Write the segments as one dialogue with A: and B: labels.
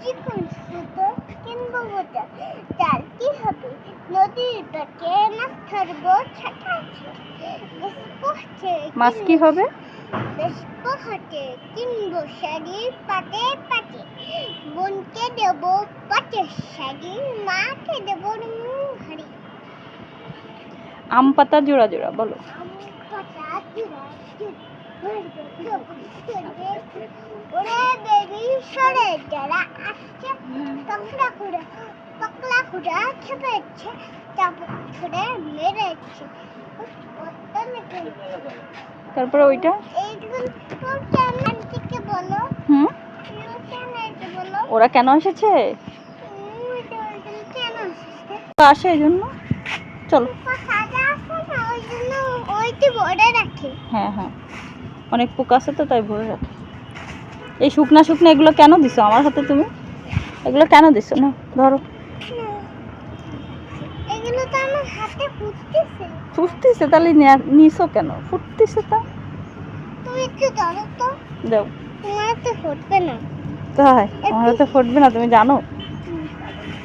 A: চিকন সুতো কিনবো গোটা চাল কি হবে? নদীর মাছ ধরবো ছাটা
B: মাছ কি হবে?
A: কিনবো শাড়ি পাটে পাটে। বোনকে দেবো পাটে শাড়ি মাকে দেবো হাড়ি।
B: আম পাতা জোড়া জোড়া বলো।
A: ওরে বেবি সরে যারা আসছে তকলা খুঁড়ে খেপেছে মেরেছে
B: তারপরে ওইটা
A: বলো
B: হুম ওরা কেন এসেছে আসে এই জন্য। চলো
A: সাদা আছে না ওই জন্য ওইটি ভরে রাখে।
B: হ্যাঁ হ্যাঁ। অনেক পোকা আছে তো তাই ভরে রাখে। এই শুকনা শুকনা এগুলো কেন দিছো আমার হাতে তুমি? এগুলো কেন দিছো? না ধরো।
A: এগুলো তো আমার হাতে ফুটতেছে।
B: ফুটতেছে তাহলে নিছো কেন? ফুটতেছে তা।
A: তুমি একটু ধরো তো।
B: দাও।
A: তোমার তো ফুটবে না।
B: তাই? আমার হাতে ফুটবে না তুমি জানো?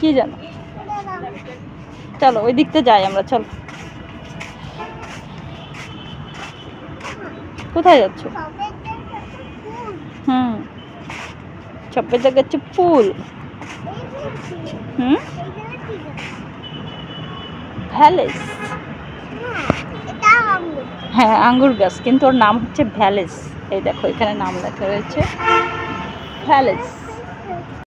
B: কি জানো? চলো ওই দিকতে যাই আমরা চলো। কোথায় যাচ্ছ? হুম। ছপের জায়গা হচ্ছে ফুল। হুম? ভ্যালেস। হ্যাঁ আঙ্গুর গাছ, কিন্তু ওর নাম হচ্ছে ভ্যালেস। এই দেখো, এখানে নাম লেখা রয়েছে। ভ্যালেস।